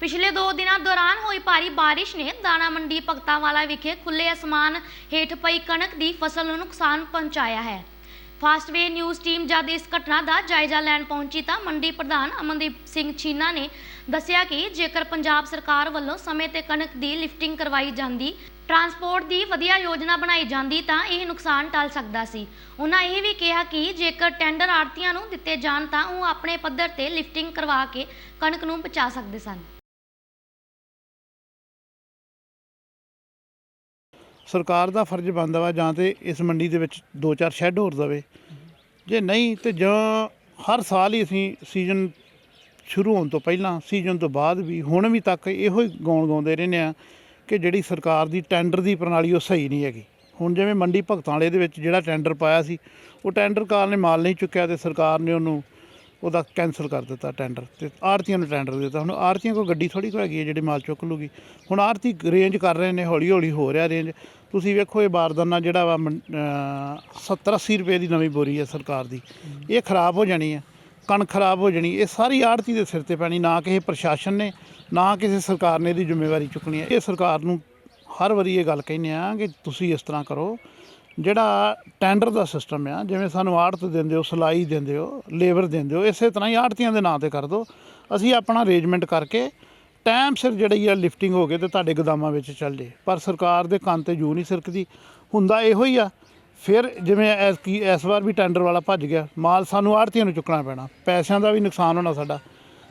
ਪਿਛਲੇ 2 ਦਿਨਾਂ ਦੌਰਾਨ ਹੋਈ ਭਾਰੀ ਬਾਰਿਸ਼ ਨੇ ਦਾਣਾ ਮੰਡੀ ਭਗਤਾਵਾਲਾ ਵਿਖੇ ਖੁੱਲੇ ਅਸਮਾਨ ਹੇਠ ਪਈ ਕਣਕ ਦੀ ਫਸਲ ਨੂੰ ਨੁਕਸਾਨ ਪਹੁੰਚਾਇਆ ਹੈ। ਫਾਸਟਵੇ ਨਿਊਜ਼ ਟੀਮ ਜਦ ਇਸ ਘਟਨਾ ਦਾ ਜਾਇਜ਼ਾ ਲੈਣ ਪਹੁੰਚੀ ਤਾਂ ਮੰਡੀ ਪ੍ਰਧਾਨ ਅਮਨਦੀਪ ਸਿੰਘ ਛੀਨਾ ਨੇ ਦੱਸਿਆ ਕਿ ਜੇਕਰ ਪੰਜਾਬ ਸਰਕਾਰ ਵੱਲੋਂ ਸਮੇਂ ਤੇ ਕਣਕ ਦੀ ਲਿਫਟਿੰਗ ਕਰਵਾਈ ਜਾਂਦੀ, ਟਰਾਂਸਪੋਰਟ ਦੀ ਵਧੀਆ ਯੋਜਨਾ ਬਣਾਈ ਜਾਂਦੀ ਤਾਂ ਇਹ ਨੁਕਸਾਨ ਟਲ ਸਕਦਾ ਸੀ। ਉਹਨਾਂ ਇਹ ਵੀ ਕਿਹਾ ਕਿ ਜੇਕਰ ਟੈਂਡਰ ਆੜਤੀਆਂ ਨੂੰ ਦਿੱਤੇ ਜਾਣ ਤਾਂ ਉਹ ਆਪਣੇ ਪੱਧਰ ਤੇ ਲਿਫਟਿੰਗ ਕਰਵਾ ਕੇ ਕਣਕ ਨੂੰ ਬਚਾ ਸਕਦੇ ਸਨ। ਸਰਕਾਰ ਦਾ ਫਰਜ਼ ਬਣਦਾ ਵਾ ਜਾਂ ਤੇ ਇਸ ਮੰਡੀ ਦੇ ਵਿੱਚ ਦੋ ਚਾਰ ਸ਼ੈੱਡ ਹੋਰ ਦਵੇ ਜੇ ਨਹੀਂ ਤੇ ਜਾਂ ਹਰ ਸਾਲ ਹੀ ਅਸੀਂ ਸੀਜ਼ਨ ਸ਼ੁਰੂ ਹੋਣ ਤੋਂ ਪਹਿਲਾਂ, ਸੀਜ਼ਨ ਤੋਂ ਬਾਅਦ ਵੀ ਹੁਣ ਵੀ ਤੱਕ ਇਹੋ ਹੀ ਗਾਉਣ ਗਾਉਂਦੇ ਰਹਿੰਦੇ ਆ ਕਿ ਜਿਹੜੀ ਸਰਕਾਰ ਦੀ ਟੈਂਡਰ ਦੀ ਪ੍ਰਣਾਲੀ ਉਹ ਸਹੀ ਨਹੀਂ ਹੈਗੀ। ਹੁਣ ਜਿਵੇਂ ਮੰਡੀ ਭਗਤਾਂ ਵਾਲੇ ਦੇ ਵਿੱਚ ਜਿਹੜਾ ਟੈਂਡਰ ਪਾਇਆ ਸੀ, ਉਹ ਟੈਂਡਰ ਕਾਰਨ ਮਾਲ ਨਹੀਂ ਚੁੱਕਿਆ ਤੇ ਸਰਕਾਰ ਨੇ ਉਹਨੂੰ ਉਹਦਾ ਕੈਨਸਲ ਕਰ ਦਿੱਤਾ ਟੈਂਡਰ ਤੇ ਆੜਤੀਆਂ ਨੂੰ ਟੈਂਡਰ ਦਿੱਤਾ। ਹੁਣ ਆੜਤੀਆਂ ਕੋਲ ਗੱਡੀ ਥੋੜੀ ਕੋ ਹੈਗੀ ਹੈ ਜਿਹੜੀ ਮਾਲ ਚੁੱਕ ਲੂਗੀ। ਹੁਣ ਆੜਤੀ ਰੇਂਜ ਕਰ ਰਹੇ ਨੇ ਹੌਲੀ ਹੌਲੀ ਹੋ ਰਿਹਾ ਰੇਂਜ ਤੁਸੀਂ ਵੇਖੋ ਇਹ ਬਾਰਦਾਨਾ ਜਿਹੜਾ ਵਾ 70 80 ਰੁਪਏ ਦੀ ਨਵੀਂ ਬੋਰੀ ਹੈ ਸਰਕਾਰ ਦੀ। ਇਹ ਖਰਾਬ ਹੋ ਜਾਣੀ ਹੈ, ਕਣਕ ਖਰਾਬ ਹੋ ਜਾਣੀ, ਇਹ ਸਾਰੀ ਆੜਤੀ ਦੇ ਸਿਰ ਤੇ ਪੈਣੀ, ਨਾ ਕਿਸੇ ਪ੍ਰਸ਼ਾਸਨ ਨੇ, ਨਾ ਕਿਸੇ ਸਰਕਾਰ ਨੇ ਇਹਦੀ ਜ਼ਿੰਮੇਵਾਰੀ ਚੁੱਕਣੀ ਹੈ। ਇਹ ਸਰਕਾਰ ਨੂੰ ਹਰ ਵਾਰੀ ਇਹ ਗੱਲ ਕਹਿੰਦੇ ਆ ਕਿ ਤੁਸੀਂ ਇਸ ਤਰ੍ਹਾਂ ਕਰੋ ਜਿਹੜਾ ਟੈਂਡਰ ਦਾ ਸਿਸਟਮ ਆ, ਜਿਵੇਂ ਸਾਨੂੰ ਆੜਤ ਦਿੰਦੇ ਹੋ, ਸਲਾਈ ਦਿੰਦੇ ਹੋ, ਲੇਬਰ ਦਿੰਦੇ ਹੋ, ਇਸੇ ਤਰ੍ਹਾਂ ਹੀ ਆੜਤੀਆਂ ਦੇ ਨਾਂ ਤੇ ਕਰ ਦਿਓ ਅਸੀਂ ਆਪਣਾ ਅਰੇਂਜਮੈਂਟ ਕਰਕੇ ਟਾਈਮ ਸਿਰ ਜਿਹੜੀ ਆ ਲਿਫਟਿੰਗ ਹੋ ਗਏ ਤੇ ਤੁਹਾਡੇ ਗੋਦਾਮਾਂ ਵਿੱਚ ਚੱਲ ਜੇ। ਪਰ ਸਰਕਾਰ ਦੇ ਕੰਨ ਤੇ ਜੂ ਨਹੀਂ ਸਰਕਦੀ। ਹੁੰਦਾ ਇਹੋ ਹੀ ਆ। ਫਿਰ ਜਿਵੇਂ ਐਸ ਕੀ ਇਸ ਵਾਰ ਵੀ ਟੈਂਡਰ ਵਾਲਾ ਭੱਜ ਗਿਆ, ਮਾਲ ਸਾਨੂੰ ਆੜਤੀਆਂ ਨੂੰ ਚੁੱਕਣਾ ਪੈਣਾ। ਪੈਸਿਆਂ ਦਾ ਵੀ ਨੁਕਸਾਨ ਹੋਣਾ ਸਾਡਾ।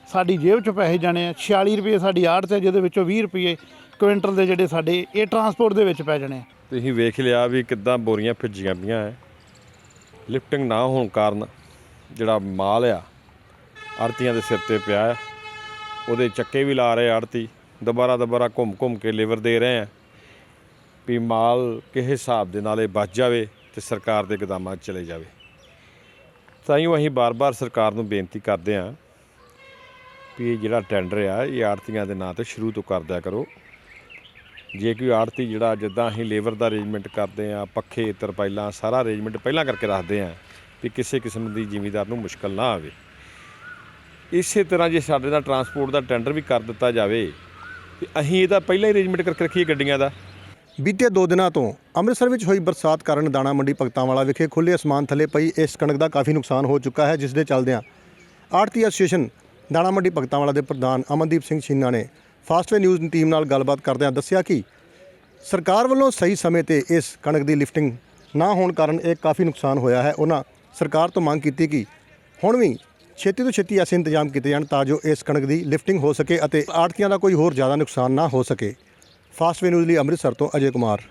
ਸਾਡੀ ਜੇਬ 'ਚ ਪੈਸੇ ਜਾਣੇ ਆ। 46 ਰੁਪਏ ਸਾਡੀ ਆੜਤ ਹੈ, ਜਿਹਦੇ ਵਿੱਚੋਂ 20 ਰੁਪਏ ਕੁਇੰਟਲ ਦੇ ਜਿਹੜੇ ਸਾਡੇ ਇਹ ਟਰਾਂਸਪੋਰਟ ਦੇ ਵਿੱਚ ਪੈ ਜਾਣੇ ਆ। ਤੁਸੀਂ ਵੇਖ ਲਿਆ ਵੀ ਕਿੱਦਾਂ ਬੋਰੀਆਂ ਭਿੱਜੀਆਂ ਪਈਆਂ ਐ। ਲਿਫਟਿੰਗ ਨਾ ਹੋਣ ਕਾਰਨ ਜਿਹੜਾ ਮਾਲ ਆ, ਆੜਤੀਆਂ ਦੇ ਸਿਰ ਤੇ ਪਿਆ ਹੈ ਉਹਦੇ ਚੱਕੇ ਵੀ ਲਾ ਰਹੇ ਆੜਤੀ, ਦੁਬਾਰਾ ਦੁਬਾਰਾ ਘੁੰਮ ਘੁੰਮ ਕੇ ਲੇਬਰ ਦੇ ਰਹੇ ਆ ਵੀ ਮਾਲ ਕਿਸੇ ਹਿਸਾਬ ਦੇ ਨਾਲ ਇਹ ਬਚ ਜਾਵੇ ਤੇ ਸਰਕਾਰ ਦੇ ਗਦਾਮਾਂ 'ਚ ਚਲੇ ਜਾਵੇ। ਤਾਂ ਹੀ ਅਸੀਂ ਬਾਰ-ਬਾਰ ਸਰਕਾਰ ਨੂੰ ਬੇਨਤੀ ਕਰਦੇ ਆ ਵੀ ਇਹ ਜਿਹੜਾ ਟੈਂਡਰ ਆ, ਇਹ ਆੜਤੀਆਂ ਦੇ ਨਾਂ ਤੇ ਸ਼ੁਰੂ ਤੋਂ ਕਰਦਿਆ ਕਰੋ। ਜੇ ਕੋਈ ਆੜਤੀ ਜਿਹੜਾ ਜਿੱਦਾਂ ਅਸੀਂ ਲੇਬਰ ਦਾ ਅਰੇਂਜਮੈਂਟ ਕਰਦੇ ਆ ਪੱਖੇ ਤਰਪਾਈਲਾਂ ਸਾਰਾ ਅਰੇਂਜਮੈਂਟ ਪਹਿਲਾਂ ਕਰਕੇ ਰੱਖਦੇ ਆ ਵੀ ਕਿਸੇ ਕਿਸਮ ਦੀ ਜ਼ਿਮੀਦਾਰ ਨੂੰ ਮੁਸ਼ਕਲ ਨਾ ਆਵੇ। ਇਸੇ ਤਰ੍ਹਾਂ ਜੇ ਸਾਡੇ ਦਾ ਟਰਾਂਸਪੋਰਟ ਦਾ ਟੈਂਡਰ ਵੀ ਕਰ ਦਿੱਤਾ ਜਾਵੇ, ਤੇ ਅਸੀਂ ਇਹਦਾ ਪਹਿਲਾਂ ਹੀ ਅਰੇਂਜਮੈਂਟ ਕਰਕੇ ਰੱਖੀਏ ਗੱਡੀਆਂ ਦਾ। ਬੀਤੇ 2 ਦਿਨਾਂ ਤੋਂ ਅੰਮ੍ਰਿਤਸਰ ਵਿੱਚ ਹੋਈ ਬਰਸਾਤ ਕਾਰਨ ਦਾਣਾ ਮੰਡੀ ਭਗਤਾਂਵਾਲਾ ਵਿਖੇ ਖੁੱਲੇ ਅਸਮਾਨ ਥੱਲੇ ਪਈ ਇਸ ਕਣਕ ਦਾ ਕਾਫੀ ਨੁਕਸਾਨ ਹੋ ਚੁੱਕਾ ਹੈ, ਜਿਸ ਦੇ ਚੱਲਦਿਆਂ ਆੜਤੀ ਐਸੋਸੀਏਸ਼ਨ ਦਾਣਾ ਮੰਡੀ ਭਗਤਾਂਵਾਲਾ ਦੇ ਪ੍ਰਧਾਨ ਅਮਨਦੀਪ ਸਿੰਘ ਛੀਨਾ ਨੇ ਫਾਸਟਵੇ ਨਿਊਜ਼ ਦੀ ਟੀਮ ਨਾਲ ਗੱਲਬਾਤ ਕਰਦਿਆਂ ਦੱਸਿਆ ਕਿ ਸਰਕਾਰ ਵੱਲੋਂ ਸਹੀ ਸਮੇਂ ਤੇ ਇਸ ਕਣਕ ਦੀ ਲਿਫਟਿੰਗ ਨਾ ਹੋਣ ਕਾਰਨ ਇਹ ਕਾਫੀ ਨੁਕਸਾਨ ਹੋਇਆ ਹੈ। ਉਹਨਾਂ ਸਰਕਾਰ ਤੋਂ ਮੰਗ ਕੀਤੀ ਕਿ ਹੁਣ ਵੀ ਛੇਤੀ ਤੋਂ ਛੇਤੀ ਐਸੇ ਇੰਤਜ਼ਾਮ ਕੀਤੇ ਜਾਣ ਤਾਂ ਜੋ ਇਸ ਕਣਕ ਦੀ ਲਿਫਟਿੰਗ ਹੋ ਸਕੇ ਅਤੇ ਆੜਤੀਆਂ ਦਾ ਕੋਈ ਹੋਰ ਜ਼ਿਆਦਾ ਨੁਕਸਾਨ ਨਾ ਹੋ ਸਕੇ। ਫਾਸਟਵੇ ਨਿਊਜ਼ ਲਈ ਅੰਮ੍ਰਿਤਸਰ ਤੋਂ ਅਜੇ ਕੁਮਾਰ।